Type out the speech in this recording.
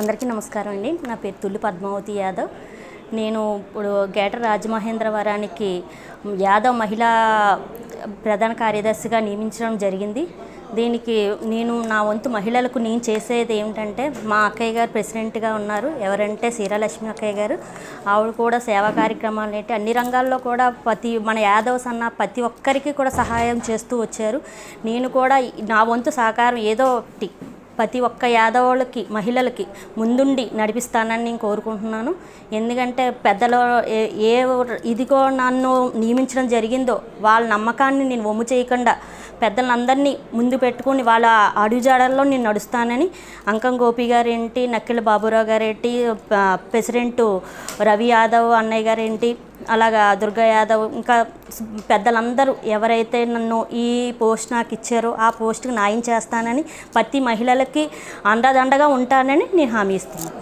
అందరికీ నమస్కారం అండి. నా పేరు తుల్లి పద్మావతి యాదవ్. నేను ఇప్పుడు గేట రాజమహేంద్రవరానికి యాదవ్ మహిళా ప్రధాన కార్యదర్శిగా నియమించడం జరిగింది. దీనికి నేను నా వంతు మహిళలకు నేను చేసేది ఏమిటంటే మా అక్కయ్య గారు ప్రెసిడెంట్గా ఉన్నారు. ఎవరంటే సీరాలక్ష్మి అక్కయ్య గారు. ఆవిడ కూడా సేవా కార్యక్రమాలు ఏంటి అన్ని రంగాల్లో కూడా ప్రతి మన యాదవ్స్ అన్న ప్రతి ఒక్కరికి కూడా సహాయం చేస్తూ వచ్చారు. నేను కూడా నా వంతు సహకారం ఏదో ఒకటి ప్రతి ఒక్క యాదవులకి మహిళలకి ముందుండి నడిపిస్తానని నేను కోరుకుంటున్నాను. ఎందుకంటే పెద్దలు ఏ- ఏ ఇదిగో నన్ను నియమించడం జరిగిందో వాళ్ళ నమ్మకాన్ని నేను వమ్ము చేయకుండా పెద్దలందరినీ ముందు పెట్టుకుని వాళ్ళ అడుగుజాడల్లో నేను నడుస్తానని అంకం గోపి గారేంటి నక్కిల బాబురావు గారేంటి ప్రెసిడెంట్ రవి యాదవ్ అన్నయ్య గారేంటి అలాగా దుర్గా యాదవ్ ఇంకా పెద్దలందరూ ఎవరైతే నన్ను ఈ పోస్ట్ నాకు ఇచ్చారో ఆ పోస్ట్కి న్యాయం చేస్తానని ప్రతి మహిళలకి అండదండగా ఉంటానని నేను హామీ ఇస్తున్నాను.